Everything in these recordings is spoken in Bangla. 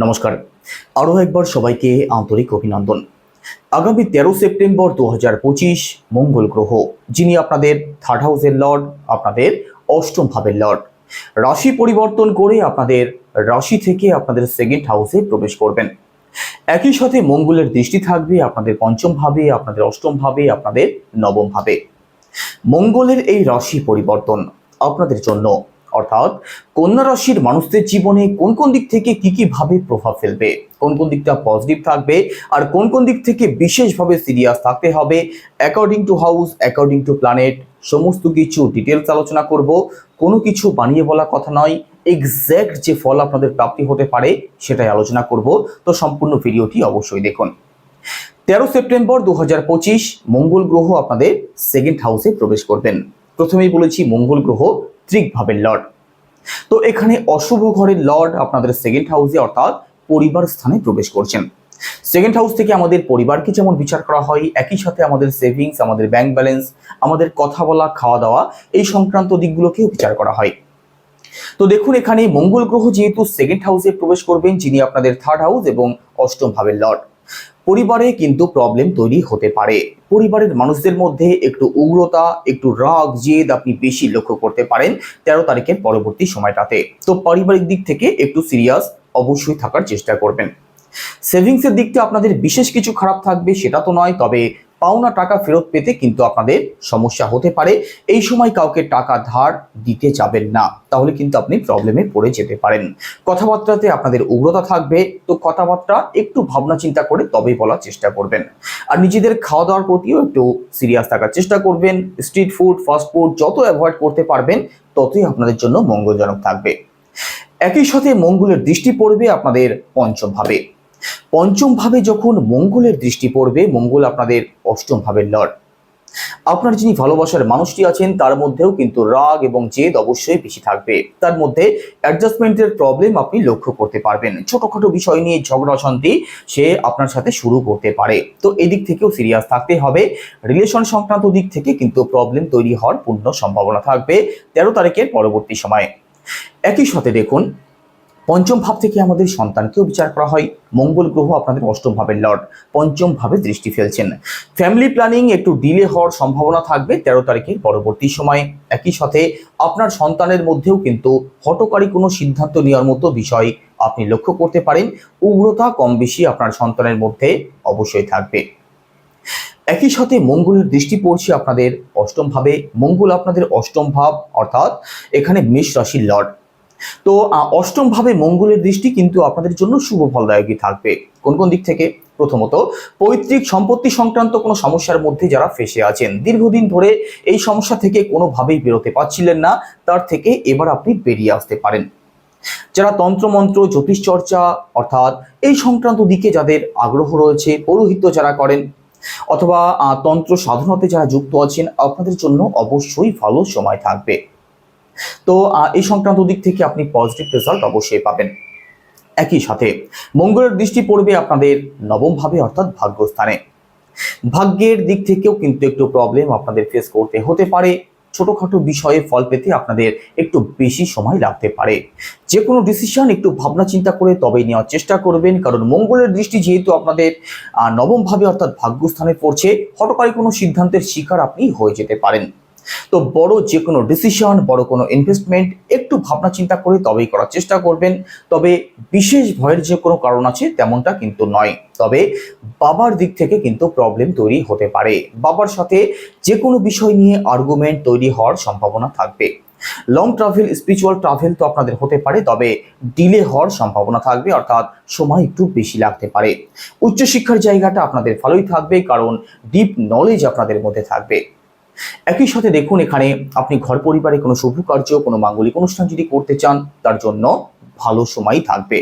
নমস্কার। আরও একবার সবাইকে আন্তরিক অভিনন্দন। আগামী তেরো সেপ্টেম্বর দু হাজার পঁচিশ, মঙ্গল গ্রহ, যিনি আপনাদের থার্ড হাউসের লর্ড আপনাদের অষ্টম ভাবের লর্ড রাশি পরিবর্তন করে আপনাদের রাশি থেকে আপনাদের সেকেন্ড হাউসে প্রবেশ করবেন। একই সাথে মঙ্গলের দৃষ্টি থাকবে আপনাদের পঞ্চম ভাবে, আপনাদের অষ্টম ভাবে, আপনাদের নবম ভাবে। মঙ্গলের এই রাশি পরিবর্তন আপনাদের জন্য। অর্থাৎ কন্যা রাশির মানুষদের জীবনে কোন কোন দিক থেকে কি কি ভাবে প্রভাব ফেলবে? কোন কোন দিকটা পজিটিভ থাকবে? আর কোন কোন দিক থেকে বিশেষভাবে সিরিয়াস থাকতে হবে? According to house according to planet সমস্ত কিছু ডিটেলস আলোচনা করব। কোনো কিছু বানিয়ে বলা কথা নয়। এক্স্যাক্ট যে ফল আপনাদের প্রাপ্তি হতে পারে, সেটাই আলোচনা করব। তো সম্পূর্ণ ভিডিওটি অবশ্যই দেখুন। তেরো সেপ্টেম্বর দু মঙ্গল গ্রহ আপনাদের সেকেন্ড হাউসে প্রবেশ করবেন। প্রথমেই বলেছি মঙ্গল গ্রহ ভাবের লর্ড। তো এখানে অশুভ ঘরের লর্ড আপনাদের সেকেন্ড হাউসে অর্থাৎ পরিবার স্থানে প্রবেশ করছেন। সেকেন্ড হাউস থেকে আমাদের পরিবারকে যেমন বিচার করা হয়, একই সাথে আমাদের সেভিংস আমাদের ব্যাংক ব্যালেন্স আমাদের কথা বলা, খাওয়া দাওয়া, এই সংক্রান্ত দিকগুলোকেও বিচার করা হয়। তো দেখুন এখানে মঙ্গল গ্রহ যেহেতু সেকেন্ড হাউসে প্রবেশ করবেন, যিনি আপনাদের থার্ড হাউস এবং অষ্টম ভাবের লর্ড। পরিবারে কিন্তু প্রবলেম তৈরি হতে পারে। পরিবারের মানুষদের মধ্যে একটু উগ্রতা, একটু রাগ, জেদ আপনি বেশি লক্ষ্য করতে পারেন তেরো তারিখের পরবর্তী সময়টাতে। তো পারিবারিক দিক থেকে একটু সিরিয়াস অবশ্যই থাকার চেষ্টা করবেন। সেভিংসের দিকটা আপনাদের বিশেষ কিছু খারাপ থাকবে সেটা তো নয়, তবে পাওনা টাকা ফেরত পেতে কিন্তু আপনাদের সমস্যা হতে পারে। এই সময় কাউকে টাকা ধার দিতে যাবেন না, তাহলে কিন্তু আপনি প্রবলেমে পড়ে যেতে পারেন। কথাবার্তাতে আপনাদের উগ্রতা থাকবে, তো কথাবার্তা একটু ভাবনা চিন্তা করে তবেই বলার চেষ্টা করবেন। আর নিজেদের খাওয়া দাওয়ার প্রতিও একটু সিরিয়াস থাকার চেষ্টা করবেন। স্ট্রিট ফুড ফাস্ট ফুড যত অ্যাভয়েড করতে পারবেন, ততই আপনাদের জন্য মঙ্গলজনক থাকবে। একই সাথে মঙ্গলের দৃষ্টি পড়বে আপনাদের পঞ্চম ভাবে পঞ্চম ভাবে যখন মঙ্গলের দৃষ্টি পড়বে, মঙ্গল আপনাদের অষ্টম ভাবের লর্ড। আপনার যিনি ভালোবাসার মানুষটি আছেন, তার মধ্যেও কিন্তু রাগ এবং জেদ অবশ্যই বেশি থাকবে। তার মধ্যে অ্যাডজাস্টমেন্টের প্রবলেম আপনি লক্ষ্য করতে পারবেন। ছোটখাটো বিষয় নিয়ে ঝগড়া অশান্তি সে আপনার সাথে শুরু করতে পারে। তো এদিক থেকেও সিরিয়াস থাকতে হবে। রিলেশন সংক্রান্ত দিক থেকে কিন্তু প্রবলেম তৈরি হওয়ার পূর্ণ সম্ভাবনা থাকবে। তেরো তারিখের পরবর্তী সময়ে। একই সাথে দেখুন পঞ্চম ভাব থেকে আমাদের সন্তানকেও বিচার করা হয়। মঙ্গল গ্রহ আপনাদের অষ্টম ভাবের লর্ড। পঞ্চম ভাবে দৃষ্টি ফেলছেন। ফ্যামিলি প্ল্যানিং একটু ডিলে হওয়ার সম্ভাবনা থাকবে তেরো তারিখের পরবর্তী সময়ে। একই সাথে আপনার সন্তানের মধ্যেও কিন্তু হটকারী কোনো সিদ্ধান্ত নেওয়ার মতো বিষয় আপনি লক্ষ্য করতে পারেন। উগ্রতা কম বেশি আপনার সন্তানের মধ্যে অবশ্যই থাকবে। একই সাথে মঙ্গলের দৃষ্টি পড়ছে আপনাদের অষ্টম ভাবে। মঙ্গল আপনাদের অষ্টম ভাব, অর্থাৎ এখানে মেষ রাশির লর্ড। তো আহ, অষ্টম ভাবে মঙ্গলের দৃষ্টি কিন্তু আপনাদের জন্য শুভ ফলদায়কই থাকবে। কোন কোন দিক থেকে? প্রথমত পৈতৃক সম্পত্তি সংক্রান্ত কোনো সমস্যার মধ্যে যারা ফেসে আছেন দীর্ঘদিন ধরে এই সমস্যা থেকে কোনোভাবেই বেরোতে পারছিলেন না তার থেকে এবার আপনি বেরিয়ে আসতে পারেন। যারা তন্ত্রমন্ত্র জ্যোতিষ চর্চা অর্থাৎ এই সংক্রান্ত দিকে যাদের আগ্রহ রয়েছে পৌরোহিত্য যারা করেন অথবা তন্ত্র সাধনাতে যারা যুক্ত আছেন আপনাদের জন্য অবশ্যই ভালো সময় থাকবে। তো এই সংক্রান্ত দিক থেকে আপনি পজিটিভ রেজাল্ট অবশ্যই পাবেন। একই সাথে মঙ্গলের দৃষ্টি পড়বে আপনাদের নবম ভাবে অর্থাৎ ভাগ্যস্থানে। ভাগ্যের দিক থেকেও কিন্তু একটু প্রবলেম আপনাদের ফেস করতে হতে পারে। ছোটখাটো বিষয়ে ফল পেতে আপনাদের একটু বেশি সময় লাগতে পারে। যে কোনো ডিসিশন একটু ভাবনা চিন্তা করে তবেই নেওয়ার চেষ্টা করবেন কারণ মঙ্গলের দৃষ্টি যেহেতু আপনাদের আহ, নবম ভাবে অর্থাৎ ভাগ্যস্থানে পড়ছে হটকারী কোনো সিদ্ধান্তের শিকার আপনি হয়ে যেতে পারেন। তো বড় যে কোনো ডিসিশন বড় কোনো ইনভেস্টমেন্ট একটু ভাবনা চিন্তা করে তবেই করার চেষ্টা করবেন। তবে বিশেষ ভয়ের যে কোনো কারণ আছে তেমনটা কিন্তু নয়। তবে বাবার দিক থেকে কিন্তু প্রবলেম তৈরি হতে পারে। বাবার সাথে যে কোনো বিষয় নিয়ে আর্গুমেন্ট তৈরি হওয়ার সম্ভাবনা থাকবে। লং ট্রাভেল স্পিরিচুয়াল ট্রাভেল তো আপনাদের হতে পারে, তবে ডিলে হওয়ার সম্ভাবনা থাকবে, অর্থাৎ সময় একটু বেশি লাগতে পারে। উচ্চশিক্ষার জায়গাটা আপনাদের ভালোই থাকবে, কারণ ডিপ নলেজ আপনাদের মধ্যে থাকবে। একই সাথে দেখুন এখানে আপনি ঘর পরিবারে কোনো শুভ কার্য, কোনো মাঙ্গলিক অনুষ্ঠান যদি করতে চান, তার জন্য ভালো সময় থাকবে।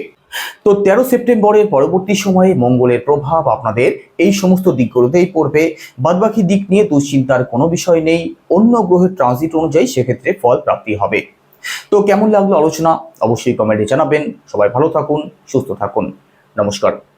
তো তেরো সেপ্টেম্বরের পরবর্তী সময়ে মঙ্গলের প্রভাব আপনাদের এই সমস্ত দিকগুলোতেই পড়বে। বাদবাকি দিক নিয়ে দুশ্চিন্তার কোনো বিষয় নেই। অন্য গ্রহের ট্রানজিট অনুযায়ী সেক্ষেত্রে ফল প্রাপ্তি হবে। তো কেমন লাগল আলোচনা? অবশ্যই কমেন্টে জানাবেন। সবাই ভালো থাকুন, সুস্থ থাকুন। নমস্কার।